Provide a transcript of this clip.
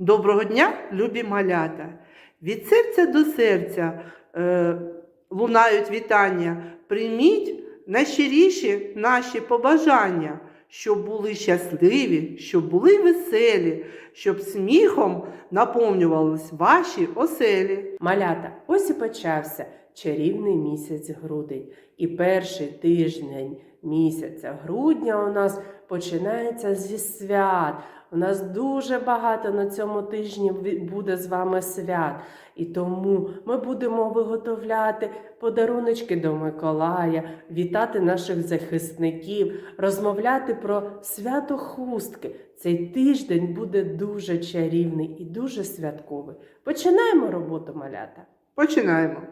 Доброго дня, любі малята! Від серця до серця е, лунають вітання. Прийміть найщиріші наші побажання, щоб були щасливі, щоб були веселі, щоб сміхом наповнювались ваші оселі. Малята, ось і почався чарівний місяць грудень. І перший тиждень місяця грудня у нас починається зі свят. У нас дуже багато на цьому тижні буде з вами свят. І тому ми будемо виготовляти подаруночки до Миколая, вітати наших захисників, розмовляти про свято хустки. Цей тиждень буде дуже чарівний і дуже святковий. Починаємо роботу малята. Починаємо.